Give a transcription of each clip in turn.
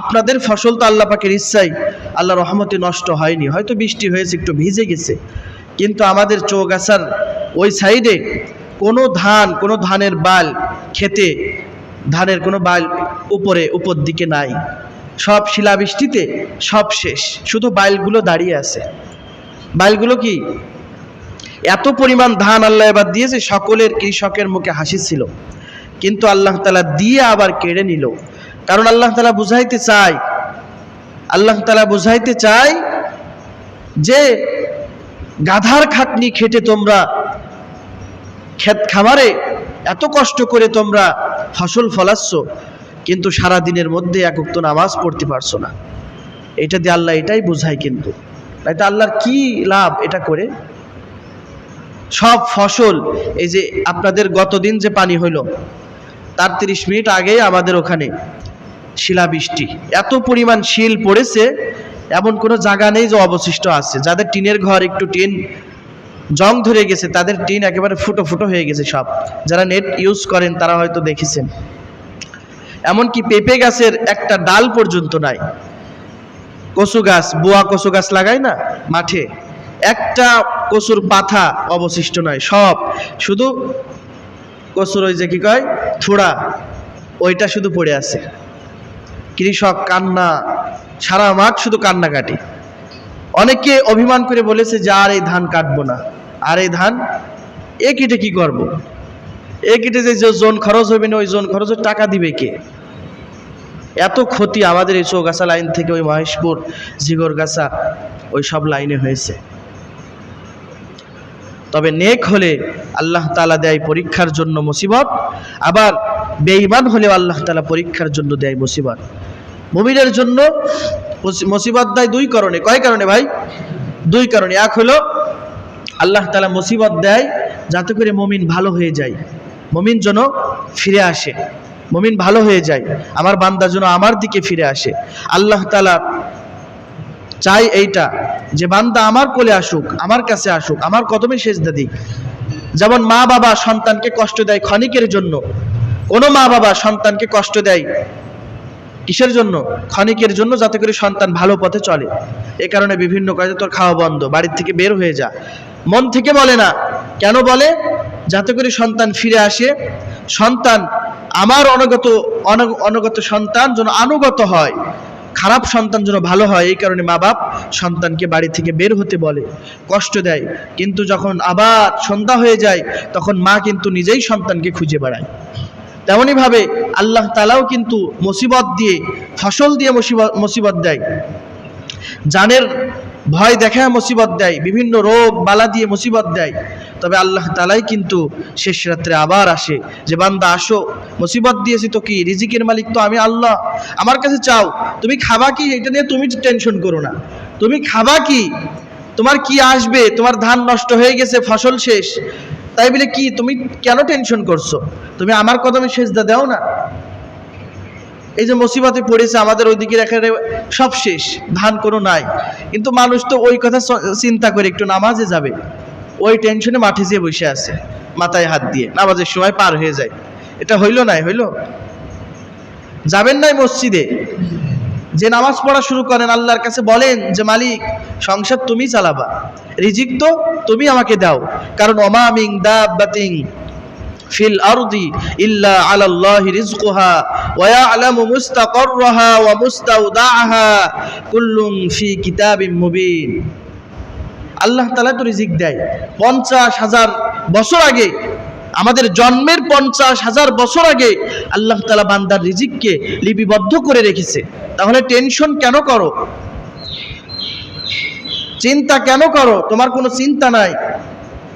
আপনাদের ফসল তো আল্লাহ পাকের ইচ্ছাই। আল্লাহ রহমতে নষ্ট হয়নি। হয়তো বৃষ্টি হয়েছে, একটু ভিজে গেছে। কিন্তু আমাদের চৌগাছার ওই সাইডে কোনো ধান, কোনো ধানের বাল খেতে, ধানের কোনো বাল উপরে, উপর দিকে নাই। সব শিলাবৃষ্টিতে সব শেষ। শুধু বাইলগুলো দাঁড়িয়ে আছে। বাইলগুলো কি? এত পরিমাণ ধান আল্লাহ এবার দিয়েছে, সকলের কৃষকের মুখে হাসি ছিল। কিন্তু আল্লাহ তালা দিয়ে আবার কেড়ে নিল। কারণ আল্লাহ তালা বুঝাইতে চায়, আল্লাহ তালা বুঝাইতে চায় যে গাধার খাটনি খেটে তোমরা ক্ষেত খামারে এত কষ্ট করে তোমরা ফসল ফলাচ্ছ, কিন্তু সারা দিনের মধ্যে একক তো নামাজ পড়তে পারছ না। এটা দিয়ে আল্লাহ এটাই বোঝায় কিন্তু। তাই আল্লাহর কি লাভ এটা করে? সব ফসল, এই যে আপনাদের গতদিন যে পানি হইল, তার তিরিশ মিনিট আগেই আমাদের ওখানে শিলাবৃষ্টি। এত পরিমাণ শিল পড়েছে, এমন কোনো জায়গা নেই যে অবশিষ্ট আছে। যাদের টিনের ঘর একটু টিন জং ধরে গেছে, তাদের টিন একেবারে ফুটো ফুটো হয়ে গেছে সব। যারা নেট ইউজ করেন, তারা হয়তো দেখেছেন। এমনকি পেঁপে গাছের একটা ডাল পর্যন্ত নাই। কচু গাছ, বোয়া কচু গাছ লাগায় না মাঠে? একটা কচুর পাথা অবশিষ্ট নয় সব। শুধু কচুর ওই যে কি কয়, থোড়া, ওইটা শুধু পড়ে আছে। কৃষক কান্না, সারা মাঠ শুধু কান্নাকাটি। অনেকে অভিমান করে বলেছে যে, আর এই ধান কাটবো না। আর এই ধান? এ কেটে কি করব। এ কেটে যে জোন খরচ হবে না, ওই জোন খরচের টাকা দিবে কে? এত ক্ষতি আমাদের এই চৌগাছা লাইন থেকে ওই মহেশপুর জিগরগাছা ওই সব লাইনে হয়েছে। তবে নেক হলে আল্লাহ তালা দেয় পরীক্ষার জন্য মুসিবত, আবার বেঈমান হলেও আল্লাহ তালা পরীক্ষার জন্য দেয় মুসিবত। মুমিনের জন্য মুসিবত দেয় দুই কারণে। কয় কারণে ভাই? দুই কারণে। এক হলো, আল্লাহ তালা মুসিবত দেয় যাতে করে মমিন ভালো হয়ে যায়। মমিন যেন ফিরে আসে। মমিন ভালো হয়ে যায়। আমার বান্দা যেন আমার দিকে ফিরে আসে। আল্লাহ তালা চাই এইটা যে বান্দা আমার কোলে আসুক, আমার কাছে আসুক, আমার কদমে সেজদা দিক। যেমন মা বাবা সন্তানকে কষ্ট দেয় ক্ষণিকের জন্য, কোনো মা বাবা সন্তানকে কষ্ট দেয় কিসের জন্য? ক্ষণিকের জন্য যাতে করে সন্তান ভালো পথে চলে। এ কারণে বিভিন্ন কাজে তোর খাওয়া বন্ধ, বাড়ির থেকে বের হয়ে যা। মন থেকে বলে না। কেন বলে? যাতে করে সন্তান ফিরে আসে। সন্তান আমার অনগত অন- অনগত সন্তান যেন আনুগত হয়। খারাপ সন্তান যেন ভালো হয়, এই কারণে মা বাপ সন্তানকে বাড়ি থেকে বের হতে বলে, কষ্ট দেয়। কিন্তু যখন আবার সন্ধ্যা হয়ে যায়, তখন মা কিন্তু নিজেই সন্তানকে খুঁজে বেড়ায়। তেমনইভাবে আল্লাহ তালাও কিন্তু মুসিবত দিয়ে, ফসল দিয়ে মুসিবত মুসিবত দেয়। জানের ভয় দেখায় মুসিবত দেয়, বিভিন্ন রোগ, বালা দিয়ে মুসিবত দেয়। তবে আল্লাহ তালাই কিন্তু শেষ রাত্রে আবার আসে যে, বান্দা, আসো। মুসিবত দিয়েছি তো কি? রিজিকের মালিক তো আমি আল্লাহ। আমার কাছে চাও, তুমি খাবা কি? এটা নিয়ে তুমি টেনশন করো না। তুমি খাবা কি? তোমার কি আসবে? তোমার ধান নষ্ট হয়ে গেছে, ফসল শেষ। তাই বলে কি, তুমি কেন টেনশন করছ? তুমি আমার কদমে সেজদা দাও না? এই যে মুসিবতে পড়েছে, আমাদের ওইদিকে এখানে সব শেষ, ধান কোনো নাই। কিন্তু মানুষ তো ওই কথা চিন্তা করে একটু নামাজে যাবে। ওই টেনশনে মাঠে যেয়ে বসে আছে, মাথায় হাত দিয়ে। নামাজের সময় পার হয়ে যায়। এটা হইল নাই হইল? যাবেন নাই মসজিদে? যে নামাজ পড়া শুরু করেন, আল্লাহর কাছে বলেন যে, মালিক, সংসার তুমি চালাবা, রিজিক তো তুমি আমাকে দাও। কারণ অমা মিং দাব্বাতিং ফিল আরদি ইল্লা আলাল্লাহি রিজকুহা ওয়া ইয়ালামু মুস্তাকাররাহা ওয়া মুস্তাওদাআহা কুল্লুন ফি কিতাবিম মুবিন। আল্লাহ তাআলা তো রিজিক দেয়। পঞ্চাশ হাজার বছর আগে আমাদের জন্মের পঞ্চাশ হাজার বছর আগে আল্লাহ তালা বান্দার রিজিককে লিপিবদ্ধ করে রেখেছে। তাহলে টেনশন কেন করো? চিন্তা কেন করো? তোমার কোনো চিন্তা নাই।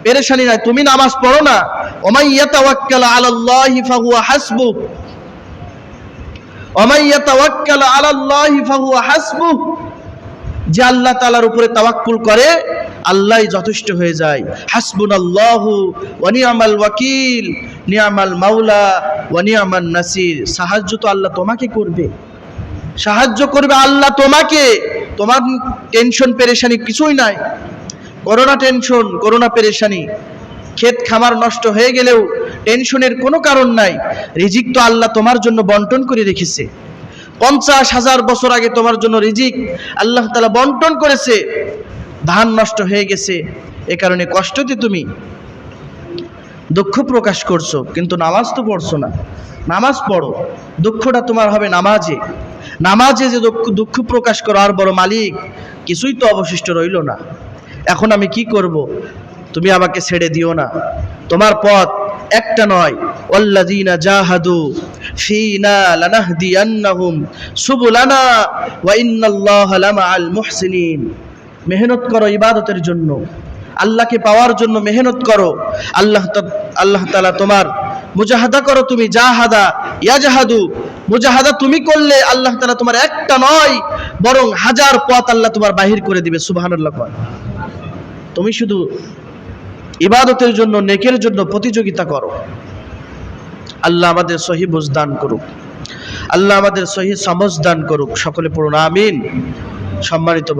পেরেশানি নাই। তুমি নামাজ পড়ো না। ওমাই ইয়াতাওয়াক্কাল আলাল্লাহি ফাহুয়া হাসবুক ওমাই ইয়াতাওয়াক্কাল আলাল্লাহি ফাহুয়া হাসবুক যে আল্লাহ তাআলার উপরে তাওয়াক্কুল করে আল্লাহই যথেষ্ট হয়ে যায়। হাসবুনাল্লাহু ওয়া নি'মাল ওয়াকিল, নিয়ামাল মাওলা ওয়া নি'মান নাসির। সাহায্য তো আল্লাহ তোমাকে করবে। সাহায্য করবে আল্লাহ তোমাকে। তোমার টেনশন পেরেশানি কিছুই নাই। করোনা টেনশন করোনা পেরেশানি। ক্ষেত খামার নষ্ট হয়ে গেলেও টেনশনের কোনো কারণ নাই। রিজিক তো আল্লাহ তোমার জন্য বন্টন করে রেখেছে। পঞ্চাশ হাজার বছর আগে তোমার জন্য রিজিক আল্লাহ তালা বন্টন করেছে। ধান নষ্ট হয়ে গেছে, এ কারণে কষ্টতে তুমি দুঃখ প্রকাশ করছ, কিন্তু নামাজ তো পড়ছো না। নামাজ পড়ো, দুঃখটা তোমার হবে নামাজে। নামাজে যে দুঃখ দুঃখ প্রকাশ করো, আর বড় মালিক, কিছুই তো অবশিষ্ট রইল না। এখন আমি কি করব? তুমি আমাকে ছেড়ে দিও না। তোমার পথ একটা নয়, ওয়াল্লাযীনা জাহাদু ফীনা লানাহদিয়ান্নাহুম সুবুলানা, ওয়া ইন্নাল্লাহা লামাআল মুহসিনিন। মেহনত করো ইবাদতের জন্য। আল্লাহকে পাওয়ার জন্য মেহনত করো। আল্লাহ আল্লাহ তাআলা তোমার মুজাহাদা করো তুমি, জাহাদা, ইয়াজাহাদু। মুজাহাদা তুমি করলে আল্লাহ তাআলা তোমার একটা নয়, বরং হাজার পথ আল্লাহ তোমার বাহির করে দিবে, সুবহানাল্লাহ কয়। তুমি শুধু ইবাদতের জন্য, নেকের জন্য প্রতিযোগিতা করো। আল্লাহ আমাদের সহি বুঝ দান করুক। আল্লাহ আমাদের সহি সমজ দান করুক। সকলে পড়ুন, আমিন। সম্মানিত